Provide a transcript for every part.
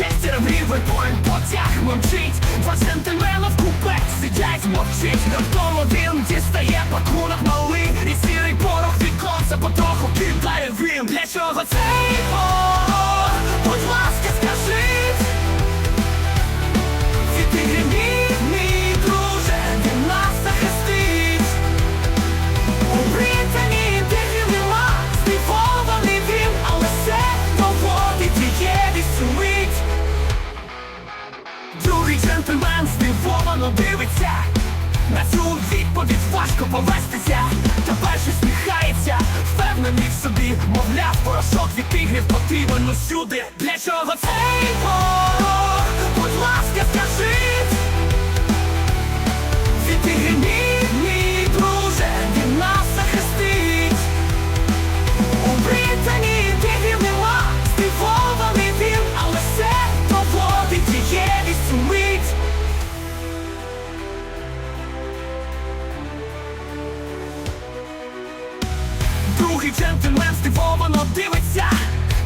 Манчестер в Ліверпуль потяг мовчить. Два джентльмена в купе сидять мовчить. Раптом один дістає пакунок малий. І сірий порох від конца потроху кидає він. Для чого цей порох? Будь ласка, джентльмен здивовано дивиться. На цю відповідь важко повестися. Та перший сміхається, впевнений в собі, мовляв, порошок від тигрів потрібен усюди. Для чого цей порог? Будь ласка, скажіть. Другий джентльмен здивовано дивиться.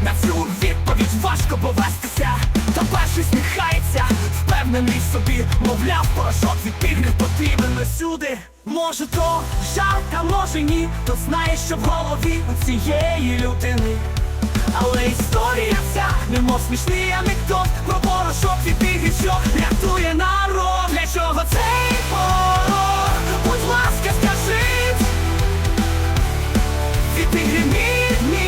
На цю відповідь важко повестися. Та перший сміхається, впевнений собі Мовляв, порошок від тигрів потрібен усюди Може то жарт, а може ні То знає, що в голові у цієї людини. Але історія вся, немов смішний анекдот If you hear me.